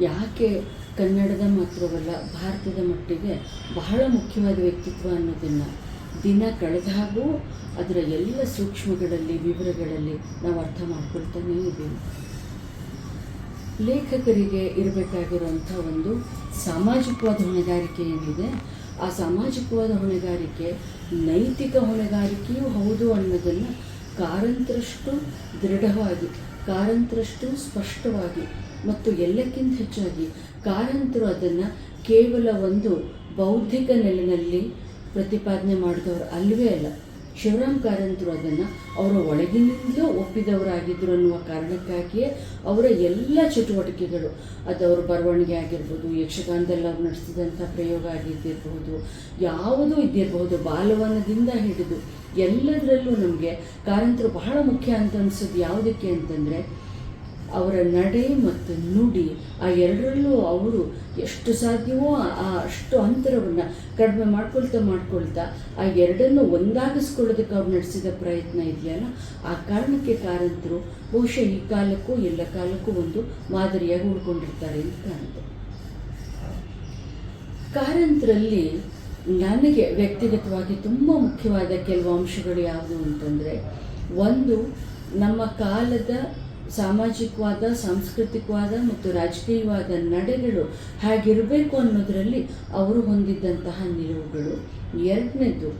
ಯಾಕೆ ಕನ್ನಡದ ಮಾತ್ರವಲ್ಲ, ಭಾರತದ ಮಟ್ಟಿಗೆ ಬಹಳ ಮುಖ್ಯವಾದ ವ್ಯಕ್ತಿತ್ವ ಅನ್ನೋದನ್ನು ದಿನ ಕಳೆದಾಗೂ ಅದರ ಎಲ್ಲ ಸೂಕ್ಷ್ಮಗಳಲ್ಲಿ, ವಿವರಗಳಲ್ಲಿ ನಾವು ಅರ್ಥ ಮಾಡ್ಕೊಳ್ತಾನೇ ಇದ್ದೀವಿ. ಲೇಖಕರಿಗೆ ಇರಬೇಕಾಗಿರುವಂಥ ಒಂದು ಸಾಮಾಜಿಕವಾದ ಹೊಣೆಗಾರಿಕೆ ಏನಿದೆ, ಆ ಸಾಮಾಜಿಕವಾದ ಹೊಣೆಗಾರಿಕೆ, ನೈತಿಕ ಹೊಣೆಗಾರಿಕೆಯೂ ಹೌದು ಅನ್ನೋದನ್ನು ಕಾರಂತರಷ್ಟು ದೃಢವಾಗಿ ಕಾರಂತರಷ್ಟು ಸ್ಪಷ್ಟವಾಗಿ ಮತ್ತು ಎಲ್ಲಕ್ಕಿಂತ ಹೆಚ್ಚಾಗಿ ಕಾರಂತರು ಅದನ್ನು ಕೇವಲ ಒಂದು ಬೌದ್ಧಿಕ ನೆಲೆಯಲ್ಲಿ ಪ್ರತಿಪಾದನೆ ಮಾಡಿದವರು ಅಲ್ಲವೇ ಅಲ್ಲ. ಶಿವರಾಮ್ ಕಾರಂತರು ಅದನ್ನು ಅವರ ಒಳಗಿನಿಂದಲೂ ಒಪ್ಪಿದವರಾಗಿದ್ದರು ಅನ್ನುವ ಕಾರಣಕ್ಕಾಗಿಯೇ ಅವರ ಎಲ್ಲ ಚಟುವಟಿಕೆಗಳು, ಅದು ಅವರ ಬರವಣಿಗೆ ಆಗಿರ್ಬೋದು ಯಕ್ಷಗಾನದಲ್ಲಿ ಅವ್ರು ನಡೆಸಿದಂಥ ಪ್ರಯೋಗ ಆಗಿದ್ದಿರಬಹುದು, ಯಾವುದೂ ಇದ್ದಿರಬಹುದು, ಬಾಲವನದಿಂದ ಹಿಡಿದು ಎಲ್ಲದರಲ್ಲೂ ನಮಗೆ ಕಾರಂತರು ಬಹಳ ಮುಖ್ಯ ಅಂತ ಅನಿಸೋದು ಯಾವುದಕ್ಕೆ ಅಂತಂದರೆ ಅವರ ನಡೆ ಮತ್ತು ನುಡಿ, ಆ ಎರಡರಲ್ಲೂ ಅವರು ಎಷ್ಟು ಸಾಧ್ಯವೋ ಆ- ಅಷ್ಟು ಅಂತರವನ್ನು ಕಡಿಮೆ ಮಾಡ್ಕೊಳ್ತಾ ಮಾಡ್ಕೊಳ್ತಾ ಆ ಎರಡನ್ನು ಒಂದಾಗಿಸ್ಕೊಳ್ಳೋದಕ್ಕೆ ಅವ್ರು ನಡೆಸಿದ ಪ್ರಯತ್ನ ಇದೆಯಲ್ಲ? ಆ ಕಾರಣಕ್ಕೆ ಕಾರಂತರು ಬಹುಶಃ ಈ ಕಾಲಕ್ಕೂ ಎಲ್ಲ ಕಾಲಕ್ಕೂ ಒಂದು ಮಾದರಿಯಾಗಿ ಉಳ್ಕೊಂಡಿರ್ತಾರೆ ಅಂತ ಕಾಣುತ್ತೆ. ಕಾರಂತರಲ್ಲಿ ನನಗೆ ವ್ಯಕ್ತಿಗತವಾಗಿ ತುಂಬ ಮುಖ್ಯವಾದ ಕೆಲವು ಅಂಶಗಳು ಯಾವುದು ಅಂತಂದರೆ, ಒಂದು ನಮ್ಮ ಕಾಲದ ಸಾಮಾಜಿಕವಾದ, ಸಾಂಸ್ಕೃತಿಕವಾದ ಮತ್ತು ರಾಜಕೀಯವಾದ ನಡೆಗಳು ಹೇಗಿರಬೇಕು ಅನ್ನೋದರಲ್ಲಿ ಅವರು ಹೊಂದಿದ್ದಂತಹ ನಿಲುವುಗಳು. ಎರಡನೇದು,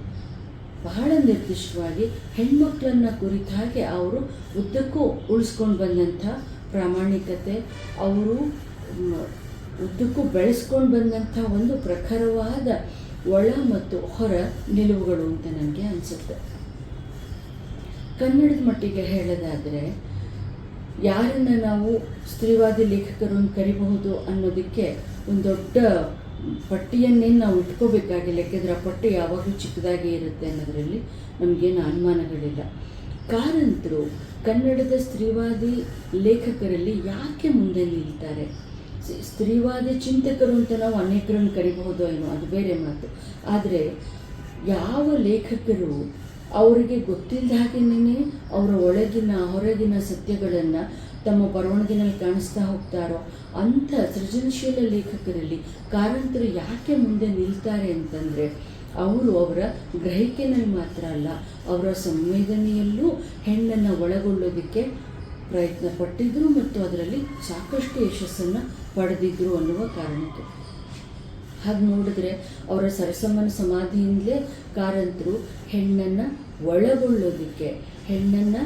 ಬಹಳ ನಿರ್ದಿಷ್ಟವಾಗಿ ಹೆಣ್ಮಕ್ಳನ್ನ ಕುರಿತ ಹಾಗೆ ಅವರು ಉದ್ದಕ್ಕೂ ಉಳಿಸ್ಕೊಂಡು ಬಂದಂಥ ಪ್ರಾಮಾಣಿಕತೆ, ಅವರು ಉದ್ದಕ್ಕೂ ಬೆಳೆಸ್ಕೊಂಡು ಬಂದಂಥ ಒಂದು ಪ್ರಖರವಾದ ಒಳ ಮತ್ತು ಹೊರ ನಿಲುವುಗಳು ಅಂತ ನನಗೆ ಅನಿಸುತ್ತೆ. ಕನ್ನಡದ ಮಟ್ಟಿಗೆ ಹೇಳೋದಾದರೆ ಯಾರನ್ನು ನಾವು ಸ್ತ್ರೀವಾದಿ ಲೇಖಕರು ಕರಿಬಹುದು ಅನ್ನೋದಕ್ಕೆ ಒಂದು ದೊಡ್ಡ ಪಟ್ಟಿಯನ್ನೇನು ನಾವು ಇಟ್ಕೋಬೇಕಾಗಿಲ್ಲ ಯಾಕೆಂದರೆ ಆ ಪಟ್ಟಿ ಯಾವಾಗಲೂ ಚಿಕ್ಕದಾಗಿ ಇರುತ್ತೆ ಅನ್ನೋದರಲ್ಲಿ ನಮಗೇನು ಅನುಮಾನಗಳಿಲ್ಲ. ಕಾರಂತರು ಕನ್ನಡದ ಸ್ತ್ರೀವಾದಿ ಲೇಖಕರಲ್ಲಿ ಯಾಕೆ ಮುಂದೆ ನಿಲ್ತಾರೆ? ಸ್ತ್ರೀವಾದಿ ಚಿಂತಕರು ಅಂತ ನಾವು ಅನೇಕರನ್ನು ಕರಿಬಹುದು ಏನೋ, ಅದು ಬೇರೆ ಮಾತು. ಆದರೆ ಯಾವ ಲೇಖಕರು ಅವರಿಗೆ ಗೊತ್ತಿಲ್ಲದ ಹಾಗೆಯೇ ಅವರ ಒಳಗಿನ, ಹೊರಗಿನ ಸತ್ಯಗಳನ್ನು ತಮ್ಮ ಬರವಣಿಗೆನಲ್ಲಿ ಕಾಣಿಸ್ತಾ ಹೋಗ್ತಾರೋ, ಅಂಥ ಸೃಜನಶೀಲ ಲೇಖಕರಲ್ಲಿ ಕಾರಂತರು ಯಾಕೆ ಮುಂದೆ ನಿಲ್ತಾರೆ ಅಂತಂದರೆ, ಅವರು ಅವರ ಗ್ರಹಿಕೆನಲ್ಲಿ ಮಾತ್ರ ಅಲ್ಲ, ಅವರ ಸಂವೇದನೆಯಲ್ಲೂ ಹೆಣ್ಣನ್ನು ಒಳಗೊಳ್ಳೋದಕ್ಕೆ ಪ್ರಯತ್ನ ಪಟ್ಟಿದ್ರು ಮತ್ತು ಅದರಲ್ಲಿ ಸಾಕಷ್ಟು ಯಶಸ್ಸನ್ನು ಪಡೆದಿದ್ರು ಅನ್ನುವ ಕಾರಣಕ್ಕೆ. ಹಾಗೆ ನೋಡಿದ್ರೆ ಅವರ ಸರಸಮ್ಮನ ಸಮಾಧಿಯಿಂದಲೇ ಕಾರಂತರು ಹೆಣ್ಣನ್ನು ಒಳಗೊಳ್ಳೋದಕ್ಕೆ, ಹೆಣ್ಣನ್ನು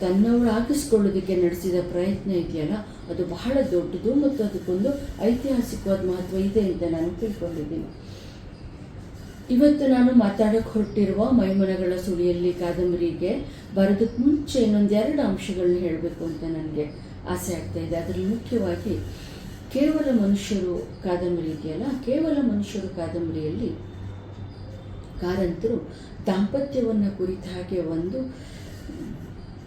ತನ್ನವಳಾಗಿಸ್ಕೊಳ್ಳೋದಕ್ಕೆ ನಡೆಸಿದ ಪ್ರಯತ್ನ ಇದೆಯಲ್ಲ, ಅದು ಬಹಳ ದೊಡ್ಡದು ಮತ್ತು ಅದಕ್ಕೊಂದು ಐತಿಹಾಸಿಕವಾದ ಮಹತ್ವ ಇದೆ ಅಂತ ನಾನು ತಿಳ್ಕೊಂಡಿದ್ದೀನಿ. ಇವತ್ತು ನಾನು ಮಾತಾಡಕ್ಕೆ ಹೊರಟಿರುವ ಮೈಮನಗಳ ಸುಳಿಯಲ್ಲಿ ಕಾದಂಬರಿಗೆ ಬರೋದಕ್ಕೆ ಮುಂಚೆ ಇನ್ನೊಂದೆರಡು ಅಂಶಗಳನ್ನ ಹೇಳಬೇಕು ಅಂತ ನನಗೆ ಆಸೆ ಆಗ್ತಾ ಇದೆ. ಅದರಲ್ಲಿ ಮುಖ್ಯವಾಗಿ ಕೇವಲ ಮನುಷ್ಯರು ಕಾದಂಬರಿ ಇದೆಯಲ್ಲ? ಕೇವಲ ಮನುಷ್ಯರು ಕಾದಂಬರಿಯಲ್ಲಿ ಕಾರಂತರು ದಾಂಪತ್ಯವನ್ನು ಕುರಿತ ಹಾಗೆ ಒಂದು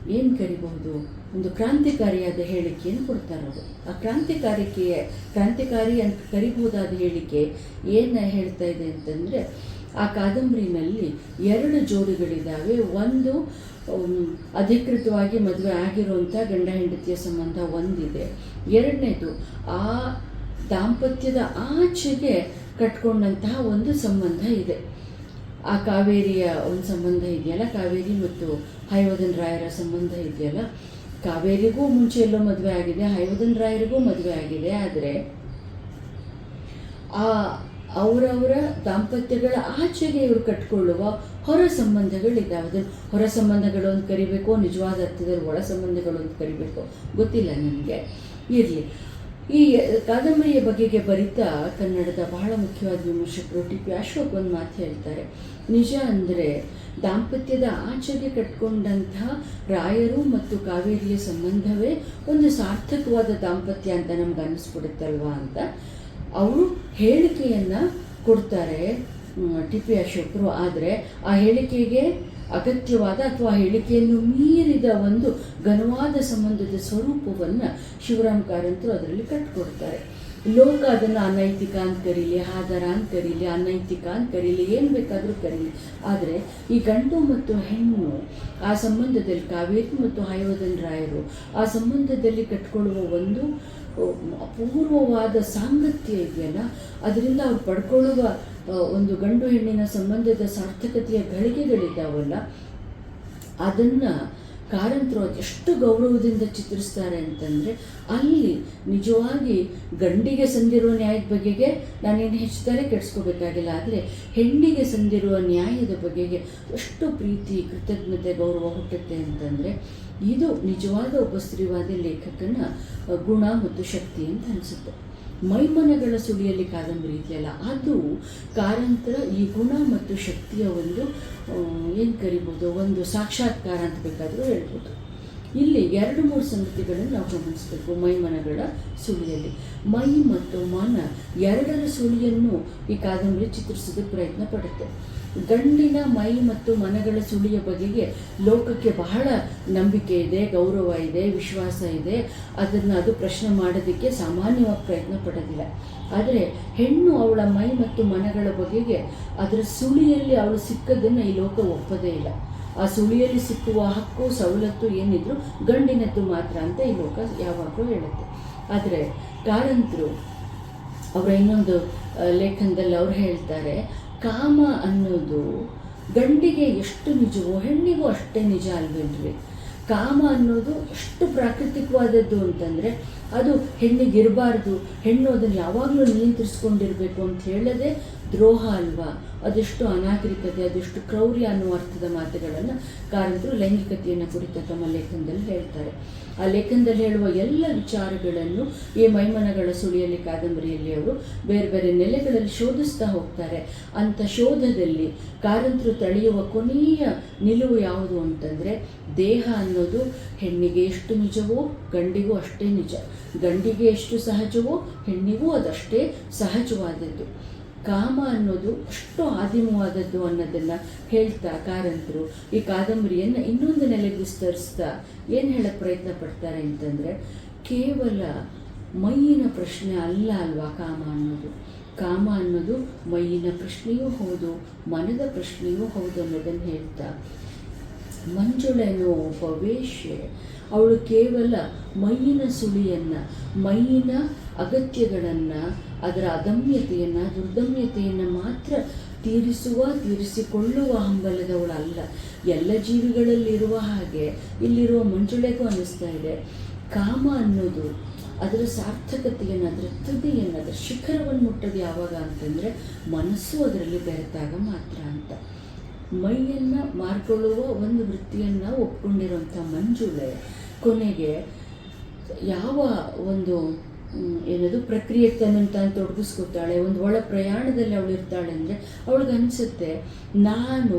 ಏನು ಕರಿಬಹುದು? ಒಂದು ಕ್ರಾಂತಿಕಾರಿಯಾದ ಹೇಳಿಕೆಯನ್ನು ಕೊಡ್ತಾರೆ ಅವರು. ಆ ಕ್ರಾಂತಿಕಾರಿಕೆಯ ಕ್ರಾಂತಿಕಾರಿ ಅಂತ ಕರಿಬಹುದಾದ ಹೇಳಿಕೆ ಏನು ಹೇಳ್ತಾ ಇದೆ ಅಂತಂದರೆ, ಆ ಕಾದಂಬರಿನಲ್ಲಿ ಎರಡು ಜೋಡಿಗಳಿದ್ದಾವೆ ಒಂದು ಅಧಿಕೃತವಾಗಿ ಮದುವೆ ಆಗಿರುವಂಥ ಗಂಡ ಹೆಂಡತಿಯ ಸಂಬಂಧ ಒಂದಿದೆ. ಎರಡನೇದು, ಆ ದಾಂಪತ್ಯದ ಆಚೆಗೆ ಕಟ್ಕೊಂಡಂತಹ ಒಂದು ಸಂಬಂಧ ಇದೆ. ಆ ಕಾವೇರಿಯ ಒಂದು ಸಂಬಂಧ ಇದೆಯಲ್ಲ, ಕಾವೇರಿ ಮತ್ತು ಹೈವದನ್ ರಾಯರ ಸಂಬಂಧ ಇದೆಯಲ್ಲ. ಕಾವೇರಿಗೂ ಮುಂಚೆ ಎಲ್ಲೋ ಮದುವೆ ಆಗಿದೆ, ಹೈವದನ್ ರಾಯರಿಗೂ ಮದುವೆ ಆಗಿದೆ, ಆದರೆ ಆ ಅವರವರ ದಾಂಪತ್ಯಗಳ ಆಚೆಗೆ ಇವರು ಕಟ್ಕೊಳ್ಳುವ ಹೊರ ಸಂಬಂಧಗಳಿದ್ದಾವೆ. ಅದನ್ನು ಹೊರ ಸಂಬಂಧಗಳು ಅಂತ ಕರಿಬೇಕು, ನಿಜವಾದ ಅರ್ಥದಲ್ಲಿ ಒಳ ಸಂಬಂಧಗಳು ಅಂತ ಕರಿಬೇಕು. ಗೊತ್ತಿಲ್ಲ ನನಗೆ ಇರಲಿ. ಈ ಕಾದಂಬರಿಯ ಬಗೆಗೆ ಬರಿತಾ ಕನ್ನಡದ ಬಹಳ ಮುಖ್ಯವಾದ ವಿಮರ್ಶಕರು ಟಿ ಪಿ ಅಶೋಕ್ ಒಂದು ಮಾತು ಹೇಳ್ತಾರೆ. ನಿಜ ಅಂದರೆ ದಾಂಪತ್ಯದ ಆಚೆಗೆ ಕಟ್ಕೊಂಡಂತಹ ರಾಯರು ಮತ್ತು ಕಾವೇರಿಯ ಸಂಬಂಧವೇ ಒಂದು ಸಾರ್ಥಕವಾದ ದಾಂಪತ್ಯ ಅಂತ ನಮ್ಗೆ ಅನ್ನಿಸ್ಬಿಡುತ್ತಲ್ವಾ ಅಂತ. ಅವರು ಹೇಳಿಕೆಯನ್ನು ಕೊಡ್ತಾರೆ ಟಿ ಪಿ ಅಶೋಕರು. ಆದರೆ ಆ ಹೇಳಿಕೆಗೆ ಅಗತ್ಯವಾದ ಅಥವಾ ಹೇಳಿಕೆಯನ್ನು ಮೀರಿದ ಒಂದು ಘನವಾದ ಸಂಬಂಧದ ಸ್ವರೂಪವನ್ನು ಶಿವರಾಮ್ ಕಾರಂತರು ಅದರಲ್ಲಿ ಕಟ್ಟಿಕೊಡ್ತಾರೆ ಲೋಕ ಅದನ್ನು ಅನೈತಿಕ ಅಂತ ಕರೀಲಿ, ಆಧಾರ ಅಂತ ಕರೀಲಿ, ಅನೈತಿಕ ಅಂತ ಕರೀಲಿ, ಏನು ಬೇಕಾದರೂ ಕರೀಲಿ. ಆದರೆ ಈ ಗಂಡು ಮತ್ತು ಹೆಣ್ಣು, ಆ ಸಂಬಂಧದಲ್ಲಿ ಕಾವೇರಿ ಮತ್ತು ಹಯೋಧನ್ ರಾಯರು, ಆ ಸಂಬಂಧದಲ್ಲಿ ಕಟ್ಕೊಳ್ಳುವ ಒಂದು ಅಪೂರ್ವವಾದ ಸಾಂಗತ್ಯ ಇದೆಯಲ್ಲ, ಅದರಿಂದ ಅವ್ರು ಪಡ್ಕೊಳ್ಳುವ ಒಂದು ಗಂಡು ಹೆಣ್ಣಿನ ಸಂಬಂಧದ ಸಾರ್ಥಕತೆಯ ಗಳಿಗೆಗಳಿದ್ದಾವಲ್ಲ ಅದನ್ನು ಕಾರಂತರು ಎಷ್ಟು ಗೌರವದಿಂದ ಚಿತ್ರಿಸ್ತಾರೆ ಅಂತಂದರೆ, ಅಲ್ಲಿ ನಿಜವಾಗಿ ಗಂಡಿಗೆ ಸಂದಿರುವ ನ್ಯಾಯದ ಬಗೆಗೆ ನಾನೇನು ಹೆಚ್ಚುತ್ತಾರೆ ಕೆಡಿಸ್ಕೋಬೇಕಾಗಿಲ್ಲ. ಆದರೆ ಹೆಣ್ಣಿಗೆ ಸಂದಿರುವ ನ್ಯಾಯದ ಬಗೆಗೆ ಎಷ್ಟು ಪ್ರೀತಿ, ಕೃತಜ್ಞತೆ, ಗೌರವ ಹುಟ್ಟುತ್ತೆ ಅಂತಂದರೆ, ಇದು ನಿಜವಾದ ಒಬ್ಬ ಲೇಖಕನ ಗುಣ ಮತ್ತು ಶಕ್ತಿ ಅಂತ ಅನಿಸುತ್ತೆ. ಮೈಮನಗಳ ಸುಳಿಯಲ್ಲಿ ಕಾದಂಬರಿ ಇದೆಯಲ್ಲ, ಅದು ಕಾರಂತರ ಈ ಗುಣ ಮತ್ತು ಶಕ್ತಿಯ ಒಂದು ಏನು ಕರಿಬೋದು, ಒಂದು ಸಾಕ್ಷಾತ್ಕಾರ ಅಂತ ಬೇಕಾದರೂ ಹೇಳ್ಬೋದು. ಇಲ್ಲಿ ಎರಡು ಮೂರು ಸಂಗತಿಗಳನ್ನು ನಾವು ಗಮನಿಸಬೇಕು, ಮೈಮನಗಳ ಸುಳಿಯಲ್ಲಿ. ಮೈ ಮತ್ತು ಮನ ಎರಡರ ಸುಳಿಯನ್ನು ಈ ಕಾದಂಬರಿ ಚಿತ್ರಿಸೋದಕ್ಕೆ ಪ್ರಯತ್ನ ಪಡುತ್ತೆ. ಗಂಡಿನ ಮೈ ಮತ್ತು ಮನಗಳ ಸುಳಿಯ ಬಗೆಗೆ ಲೋಕಕ್ಕೆ ಬಹಳ ನಂಬಿಕೆ ಇದೆ, ಗೌರವ ಇದೆ, ವಿಶ್ವಾಸ ಇದೆ. ಅದನ್ನು ಅದು ಪ್ರಶ್ನೆ ಮಾಡೋದಕ್ಕೆ ಸಾಮಾನ್ಯವಾಗಿ ಪ್ರಯತ್ನ ಪಡೋದಿಲ್ಲ. ಆದರೆ ಹೆಣ್ಣು ಅವಳ ಮೈ ಮತ್ತು ಮನಗಳ ಬಗೆಗೆ ಅದರ ಸುಳಿಯಲ್ಲಿ ಅವಳು ಸಿಕ್ಕದನ್ನು ಈ ಲೋಕ ಒಪ್ಪದೇ ಇಲ್ಲ. ಆ ಸುಳಿಯಲ್ಲಿ ಸಿಕ್ಕುವ ಹಕ್ಕು, ಸವಲತ್ತು ಏನಿದ್ರು ಗಂಡಿನದ್ದು ಮಾತ್ರ ಅಂತ ಈ ಲೋಕ ಯಾವಾಗಲೂ ಹೇಳುತ್ತೆ. ಆದರೆ ಕಾರಂತರು ಅವರ ಇನ್ನೊಂದು ಲೇಖನದಲ್ಲಿ ಅವ್ರು ಹೇಳ್ತಾರೆ, ಕಾಮ ಅನ್ನೋದು ಗಂಡಿಗೆ ಎಷ್ಟು ನಿಜವೋ, ಹೆಣ್ಣಿಗೂ ಅಷ್ಟೇ ನಿಜ ಅಲ್ವೇನ್ರಿ? ಕಾಮ ಅನ್ನೋದು ಎಷ್ಟು ಪ್ರಾಕೃತಿಕವಾದದ್ದು ಅಂತಂದರೆ ಅದು ಹೆಣ್ಣಿಗೆ ಇರಬಾರ್ದು ಹೆಣ್ಣು ಅದನ್ನು ಯಾವಾಗಲೂ ನಿಯಂತ್ರಿಸ್ಕೊಂಡಿರಬೇಕು ಅಂತ ಹೇಳದೆ ದ್ರೋಹ ಅಲ್ವಾ? ಅದೆಷ್ಟು ಅನಾಗರಿಕತೆ, ಅದೆಷ್ಟು ಕ್ರೌರ್ಯ ಅನ್ನುವ ಅರ್ಥದ ಮಾತುಗಳನ್ನು ಕಾರಂತರು ಲೈಂಗಿಕತೆಯನ್ನು ಕುರಿತ ತಮ್ಮ ಲೇಖನದಲ್ಲಿ ಹೇಳ್ತಾರೆ. ಆ ಲೇಖನದಲ್ಲಿ ಹೇಳುವ ಎಲ್ಲ ವಿಚಾರಗಳನ್ನು ಈ ಮೈಮನಗಳ ಸುಳಿಯಲ್ಲಿ, ಕಾದಂಬರಿಯಲ್ಲಿ ಅವರು ಬೇರೆ ಬೇರೆ ನೆಲೆಗಳಲ್ಲಿ ಶೋಧಿಸ್ತಾ ಹೋಗ್ತಾರೆ. ಅಂಥ ಶೋಧದಲ್ಲಿ ಕಾರಂತರು ತಳೆಯುವ ಕೊನೆಯ ನಿಲುವು ಯಾವುದು ಅಂತಂದರೆ, ದೇಹ ಅನ್ನೋದು ಹೆಣ್ಣಿಗೆ ಎಷ್ಟು ನಿಜವೋ ಗಂಡಿಗೂ ಅಷ್ಟೇ ನಿಜ. ಗಂಡಿಗೆ ಎಷ್ಟು ಸಹಜವೋ ಹೆಣ್ಣಿಗೂ ಅದಷ್ಟೇ ಸಹಜವಾದದ್ದು. ಕಾಮ ಅನ್ನೋದು ಅಷ್ಟು ಆದಿಮವಾದದ್ದು ಅನ್ನೋದನ್ನು ಹೇಳ್ತಾ ಕಾರಂತರು ಈ ಕಾದಂಬರಿಯನ್ನು ಇನ್ನೊಂದು ನೆಲೆಗೆ ವಿಸ್ತರಿಸ್ತಾ ಏನು ಹೇಳಕ್ಕೆ ಪ್ರಯತ್ನ ಪಡ್ತಾರೆ ಅಂತಂದರೆ ಕೇವಲ ಮೈಯಿನ ಪ್ರಶ್ನೆ ಅಲ್ಲ ಅಲ್ವಾ ಕಾಮ ಅನ್ನೋದು? ಕಾಮ ಅನ್ನೋದು ಮೈಯಿನ ಪ್ರಶ್ನೆಯೂ ಹೌದು, ಮನದ ಪ್ರಶ್ನೆಯೂ ಹೌದು ಅನ್ನೋದನ್ನು ಹೇಳ್ತಾ ಮಂಜುಳೆನೋ ವೇಶ್ಯೆ ಅವಳು ಕೇವಲ ಮೈಯಿನ ಸುಳಿಯನ್ನು, ಮೈಯಿನ ಅಗತ್ಯಗಳನ್ನು, ಅದರ ಅದಮ್ಯತೆಯನ್ನು, ದುರ್ದಮ್ಯತೆಯನ್ನು ಮಾತ್ರ ತೀರಿಸುವ, ತೀರಿಸಿಕೊಳ್ಳುವ ಹಂಬಲದವಳಲ್ಲ ಎಲ್ಲ ಜೀವಿಗಳಲ್ಲಿರುವ ಹಾಗೆ ಇಲ್ಲಿರುವ ಮಂಜುಳೆಗೂ ಅನ್ನಿಸ್ತಾ ಇದೆ. ಕಾಮ ಅನ್ನೋದು ಅದರ ಸಾರ್ಥಕತೆಯನ್ನು, ಅದರ ತುದಿಯನ್ನು ಅದರ ಶಿಖರವನ್ನು ಮುಟ್ಟದು ಯಾವಾಗ ಅಂತಂದರೆ ಮನಸ್ಸು ಅದರಲ್ಲಿ ಬೆರೆತಾಗ ಮಾತ್ರ ಅಂತ. ಮೈಯನ್ನು ಮಾರ್ಕೊಳ್ಳುವ ಒಂದು ವೃತ್ತಿಯನ್ನು ಒಪ್ಕೊಂಡಿರುವಂಥ ಮಂಜುಳೆ ಕೊನೆಗೆ ಯಾವ ಒಂದು ಏನದು? ಪ್ರಕ್ರಿಯೆ ತನ್ನನ್ನು ತಾನು ತೊಡಗಿಸ್ಕೊತಾಳೆ ಒಂದು ಒಳ ಪ್ರಯಾಣದಲ್ಲಿ ಅವಳು ಇರ್ತಾಳೆ ಅಂದರೆ ಅವಳಿಗೆ ಅನಿಸುತ್ತೆ, ನಾನು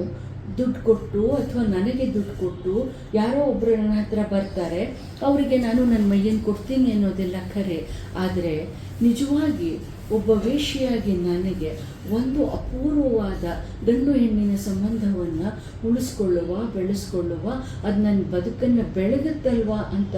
ದುಡ್ಡು ಕೊಟ್ಟು ಅಥವಾ ನನಗೆ ದುಡ್ಡು ಕೊಟ್ಟು ಯಾರೋ ಒಬ್ಬರು ನನ್ನ ಹತ್ರ ಬರ್ತಾರೆ, ಅವರಿಗೆ ನಾನು ನನ್ನ ಮೈಯನ್ನು ಕೊಡ್ತೀನಿ ಅನ್ನೋದೆಲ್ಲ ಖರೆ. ಆದರೆ ನಿಜವಾಗಿ ಒಬ್ಬ ವೇಷಿಯಾಗಿ ನನಗೆ ಒಂದು ಅಪೂರ್ವವಾದ ಗಂಡು ಹೆಣ್ಣಿನ ಸಂಬಂಧವನ್ನು ಉಳಿಸ್ಕೊಳ್ಳುವ, ಬೆಳೆಸ್ಕೊಳ್ಳುವ, ಅದು ನನ್ನ ಬದುಕನ್ನು ಬೆಳಗುತ್ತಲ್ವಾ ಅಂತ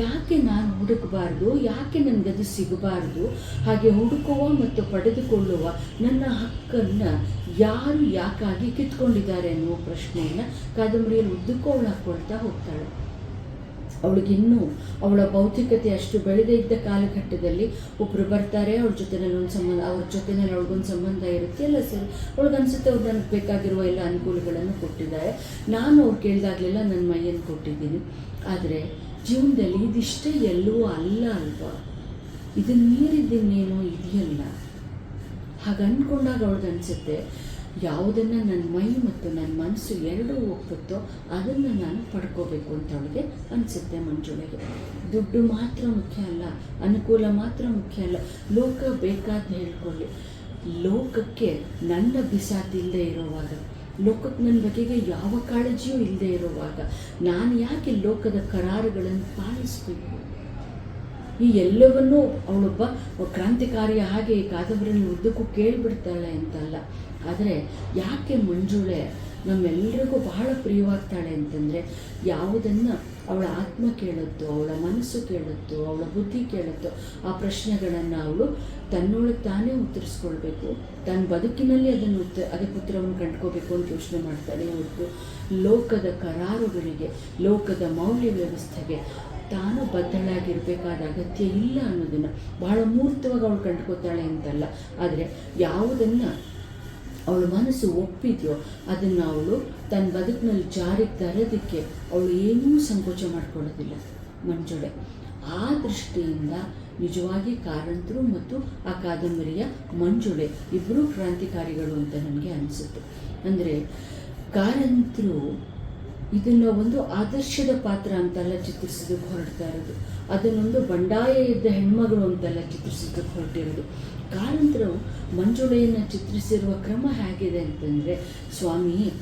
ಯಾಕೆ ನಾನು ಹುಡುಕಬಾರ್ದು? ಯಾಕೆ ನನಗದು ಸಿಗಬಾರ್ದು? ಹಾಗೆ ಹುಡುಕುವ ಮತ್ತು ಪಡೆದುಕೊಳ್ಳುವ ನನ್ನ ಹಕ್ಕನ್ನು ಯಾರು ಯಾಕಾಗಿ ಕಿತ್ಕೊಂಡಿದ್ದಾರೆ ಅನ್ನುವ ಪ್ರಶ್ನೆಯನ್ನು ಕಾದಂಬರಿಯಲ್ಲಿ ಉದ್ದಕ್ಕೂ ಅವಳು ಹಾಕ್ಕೊಳ್ತಾ ಹೋಗ್ತಾಳೆ ಅವಳಿಗಿನ್ನೂ ಅವಳ ಭೌತಿಕತೆ ಅಷ್ಟು ಬೆಳೆದೇ ಇದ್ದ ಕಾಲಘಟ್ಟದಲ್ಲಿ ಒಬ್ಬರು ಬರ್ತಾರೆ, ಅವ್ರ ಜೊತೆ ಒಂದು ಸಂಬಂಧ, ಅವ್ರ ಜೊತೆನಲ್ಲಿ ಅವಳಿಗೊಂದು ಸಂಬಂಧ ಇರುತ್ತೆ, ಎಲ್ಲ ಸರಿ. ಅವಳಿಗೆ ಅನ್ಸುತ್ತೆ ಅವ್ರು ನನಗೆ ಬೇಕಾಗಿರುವ ಎಲ್ಲ ಅನುಕೂಲಗಳನ್ನು ಕೊಟ್ಟಿದ್ದಾರೆ. ನಾನು ಅವ್ರು ಕೇಳಿದಾಗಲೆಲ್ಲ ನನ್ನ ಮೈಯನ್ನು ಕೊಟ್ಟಿದ್ದೀನಿ. ಆದರೆ ಜೀವನದಲ್ಲಿ ಇದಿಷ್ಟೇ ಎಲ್ಲವೂ ಅಲ್ಲ ಅಲ್ವಾ? ಇದನ್ನು ಮೀರಿದ್ದನ್ನೇನೋ ಇದೆಯಲ್ಲ? ಹಾಗೆ ಅಂದ್ಕೊಂಡಾಗ ಅವ್ರಿಗೆ ಅನಿಸುತ್ತೆ, ಯಾವುದನ್ನು ನನ್ನ ಮೈ ಮತ್ತು ನನ್ನ ಮನಸ್ಸು ಎರಡೂ ಒಪ್ಪುತ್ತೋ ಅದನ್ನು ನಾನು ಪಡ್ಕೋಬೇಕು ಅಂತ ಅವಳಿಗೆ ಅನಿಸುತ್ತೆ ಮಂಜುಳೆಗೆ. ದುಡ್ಡು ಮಾತ್ರ ಮುಖ್ಯ ಅಲ್ಲ, ಅನುಕೂಲ ಮಾತ್ರ ಮುಖ್ಯ ಅಲ್ಲ. ಲೋಕ ಬೇಕಾದ ಹೇಳ್ಕೊಳ್ಳಿ. ಲೋಕಕ್ಕೆ ನನ್ನ ಬಿಸಾದಿಲ್ಲದೆ ಇರೋವಾಗ ಲೋಕಕ್ಕೆ ನನ್ನ ಬಗೆಗೆ ಯಾವ ಕಾಳಜಿಯೂ ಇಲ್ಲದೆ ಇರುವಾಗ ನಾನು ಯಾಕೆ ಲೋಕದ ಕರಾರುಗಳನ್ನು ಪಾಲಿಸಬೇಕು? ಈ ಎಲ್ಲವನ್ನೂ ಅವಳೊಬ್ಬ ಕ್ರಾಂತಿಕಾರಿಯ ಹಾಗೆ ಈ ಕಾದಂಬರಿಯನ್ನು ಉದ್ದಕ್ಕೂ ಕೇಳಿಬಿಡ್ತಾಳೆ ಅಂತಲ್ಲ. ಆದರೆ ಯಾಕೆ ಮಂಜುಳೆ ನಮ್ಮೆಲ್ಲರಿಗೂ ಬಹಳ ಪ್ರಿಯವಾಗ್ತಾಳೆ ಅಂತಂದರೆ ಯಾವುದನ್ನು ಅವಳ ಆತ್ಮ ಕೇಳುತ್ತೋ, ಅವಳ ಮನಸ್ಸು ಕೇಳುತ್ತೋ, ಅವಳ ಬುದ್ಧಿ ಕೇಳುತ್ತೋ, ಆ ಪ್ರಶ್ನೆಗಳನ್ನು ಅವಳು ತನ್ನೊಳಗೆ ತಾನೇ ಉತ್ತರಿಸ್ಕೊಳ್ಬೇಕು. ತನ್ನ ಬದುಕಿನಲ್ಲಿ ಅದನ್ನು ಉತ್ತ, ಅದಕ್ಕೆ ಉತ್ತರವನ್ನು ಕಂಡ್ಕೋಬೇಕು ಅಂತ ಯೋಚನೆ ಮಾಡ್ತಾಳೆ ಹೊರತು ಲೋಕದ ಕರಾರುಗಳಿಗೆ, ಲೋಕದ ಮೌಲ್ಯ ವ್ಯವಸ್ಥೆಗೆ ತಾನು ಬದ್ಧಳಾಗಿರಬೇಕಾದ ಅಗತ್ಯ ಇಲ್ಲ ಅನ್ನೋದನ್ನು ಬಹಳ ಮೂರ್ತವಾಗಿ ಅವಳು ಕಂಡ್ಕೋತಾಳೆ ಅಂತಲ್ಲ. ಆದರೆ ಯಾವುದನ್ನು ಅವಳ ಮನಸ್ಸು ಒಪ್ಪಿದೆಯೋ, ಅದನ್ನು ಅವಳು ತನ್ನ ಬದುಕಿನಲ್ಲಿ ಜಾರಿಗೆ ತರೋದಕ್ಕೆ ಅವಳು ಏನೂ ಸಂಕೋಚ ಮಾಡ್ಕೊಳ್ಳೋದಿಲ್ಲ ಮಂಜುಳೆ. ಆ ದೃಷ್ಟಿಯಿಂದ ನಿಜವಾಗಿ ಕಾರಂತರು ಮತ್ತು ಆ ಕಾದಂಬರಿಯ ಮಂಜುಳೆ ಇಬ್ಬರೂ ಕ್ರಾಂತಿಕಾರಿಗಳು ಅಂತ ನನಗೆ ಅನಿಸುತ್ತೆ. ಅಂದರೆ ಕಾರಂತರು ಇದನ್ನು ಒಂದು ಆದರ್ಶದ ಪಾತ್ರ ಅಂತೆಲ್ಲ ಚಿತ್ರಿಸೋದಕ್ಕೆ ಹೊರಡ್ತಾ ಇರೋದು. ಅದನ್ನೊಂದು ಬಂಡಾಯ ಇದ್ದ ಹೆಣ್ಮಗಳು ಅಂತೆಲ್ಲ ಚಿತ್ರಿಸೋದಕ್ಕೆ ಹೊರಟಿರೋದು. ಕಾರಂತರು ಮಂಜುಳೆಯನ್ನು ಚಿತ್ರಿಸಿರುವ ಕ್ರಮ ಹೇಗಿದೆ ಅಂತಂದರೆ, ಸ್ವಾಮಿ,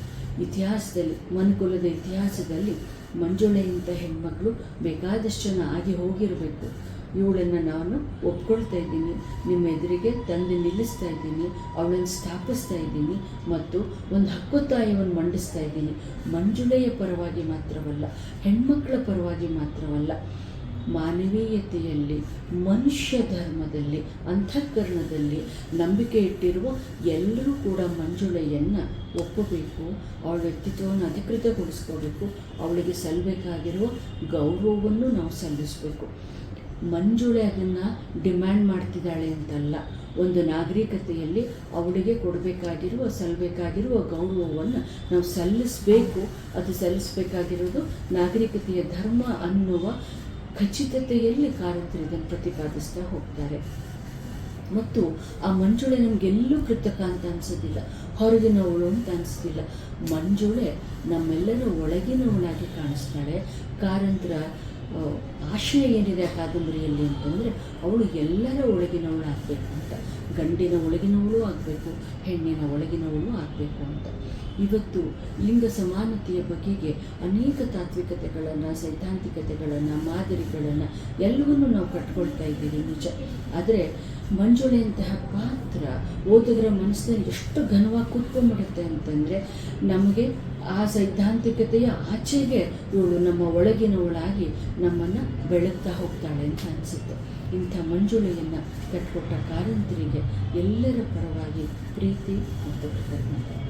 ಇತಿಹಾಸದಲ್ಲಿ, ಮನುಕುಲದ ಇತಿಹಾಸದಲ್ಲಿ ಮಂಜುಳೆಯಂಥ ಹೆಣ್ಮಗಳು ಬೇಕಾದಷ್ಟು ಜನ ಆಗಿ ಹೋಗಿರಬೇಕು. ಇವಳನ್ನು ನಾನು ಒಪ್ಕೊಳ್ತಾ ಇದ್ದೀನಿ. ನಿಮ್ಮ ಎದುರಿಗೆ ತಂದು ನಿಲ್ಲಿಸ್ತಾ ಇದ್ದೀನಿ. ಅವಳನ್ನು ಸ್ಥಾಪಿಸ್ತಾ ಇದ್ದೀನಿ ಮತ್ತು ಒಂದು ಹಕ್ಕೊತ್ತಾಯವನ್ನು ಮಂಡಿಸ್ತಾ ಇದ್ದೀನಿ. ಮಂಜುಳೆಯ ಪರವಾಗಿ ಮಾತ್ರವಲ್ಲ, ಹೆಣ್ಮಕ್ಳ ಪರವಾಗಿ ಮಾತ್ರವಲ್ಲ ಮಾನವೀಯತೆಯಲ್ಲಿ, ಮನುಷ್ಯ ಧರ್ಮದಲ್ಲಿ, ಅಂತಃಕರಣದಲ್ಲಿ ನಂಬಿಕೆ ಇಟ್ಟಿರುವ ಎಲ್ಲರೂ ಕೂಡ ಮಂಜುಳೆಯನ್ನು ಒಪ್ಪಬೇಕು, ಅವಳ ವ್ಯಕ್ತಿತ್ವವನ್ನು ಅಧಿಕೃತಗೊಳಿಸ್ಕೋಬೇಕು, ಅವಳಿಗೆ ಸಲ್ಲಬೇಕಾಗಿರುವ ಗೌರವವನ್ನು ನಾವು ಸಲ್ಲಿಸಬೇಕು. ಮಂಜುಳೆ ಅದನ್ನು ಡಿಮ್ಯಾಂಡ್ ಮಾಡ್ತಿದ್ದಾಳೆ ಅಂತಲ್ಲ, ಒಂದು ನಾಗರಿಕತೆಯಲ್ಲಿ ಅವಳಿಗೆ ಕೊಡಬೇಕಾಗಿರುವ ಸಲ್ಲಬೇಕಾಗಿರುವ ಗೌರವವನ್ನು ನಾವು ಸಲ್ಲಿಸಬೇಕು. ಅದು ಸಲ್ಲಿಸಬೇಕಾಗಿರೋದು ನಾಗರಿಕತೆಯ ಧರ್ಮ ಅನ್ನುವ ಖಚಿತತೆಯಲ್ಲಿ ಕಾರ್ಯತ್ರಿ ಇದನ್ನು ಪ್ರತಿಪಾದಿಸ್ತಾ ಹೋಗ್ತಾರೆ. ಮತ್ತು ಆ ಮಂಜುಳೆ ನಮಗೆಲ್ಲೂ ಕೃತಕ ಅಂತ ಅನಿಸೋದಿಲ್ಲ. ಹೊರಗಿನವಳು ಅಂತ ಅನಿಸ್ತಿಲ್ಲ ಮಂಜುಳೆ ನಮ್ಮೆಲ್ಲರ ಒಳಗಿನವಳಾಗಿ ಕಾಣಿಸ್ತಾಳೆ. ಕಾರಂತರ ಆಶಯ ಏನಿದೆ ಆ ಕಾದಂಬರಿಯಲ್ಲಿ ಅಂತಂದರೆ ಅವಳು ಎಲ್ಲರ ಒಳಗಿನವಳು ಆಗಬೇಕು ಅಂತ. ಗಂಡಿನ ಒಳಗಿನವಳು ಆಗಬೇಕು, ಹೆಣ್ಣಿನ ಒಳಗಿನವಳು ಆಗಬೇಕು ಅಂತ. ಇವತ್ತು ಲಿಂಗ ಸಮಾನತೆಯ ಬಗೆಗೆ ಅನೇಕ ತಾತ್ವಿಕತೆಗಳನ್ನು, ಸೈದ್ಧಾಂತಿಕತೆಗಳನ್ನು, ಮಾದರಿಗಳನ್ನು ಎಲ್ಲವನ್ನೂ ನಾವು ಕಟ್ಕೊಳ್ತಾ ಇದ್ದೀವಿ ನಿಜ. ಆದರೆ ಮಂಜುಳೆಯಂತಹ ಪಾತ್ರ ಓದುಗರ ಮನಸ್ಸಿನಲ್ಲಿ ಎಷ್ಟು ಘನವಾಗಿ ಕೂತ್ಕೊಂಡ್ಬಿಡುತ್ತೆ ಅಂತಂದರೆ ನಮಗೆ ಆ ಸೈದ್ಧಾಂತಿಕತೆಯ ಆಚೆಗೆ ಇವಳು ನಮ್ಮ ಒಳಗಿನವಳಾಗಿ ನಮ್ಮನ್ನು ಬೆಳಗ್ತಾ ಹೋಗ್ತಾಳೆ ಅಂತ ಅನಿಸುತ್ತೆ. ಇಂಥ ಮಂಜುಳೆಯನ್ನು ಕಟ್ಕೊಟ್ಟ ಕಾರಂತರಿಗೆ ಎಲ್ಲರ ಪರವಾಗಿ ಪ್ರೀತಿ ಮತ್ತು ಕೃತಜ್ಞತೆ.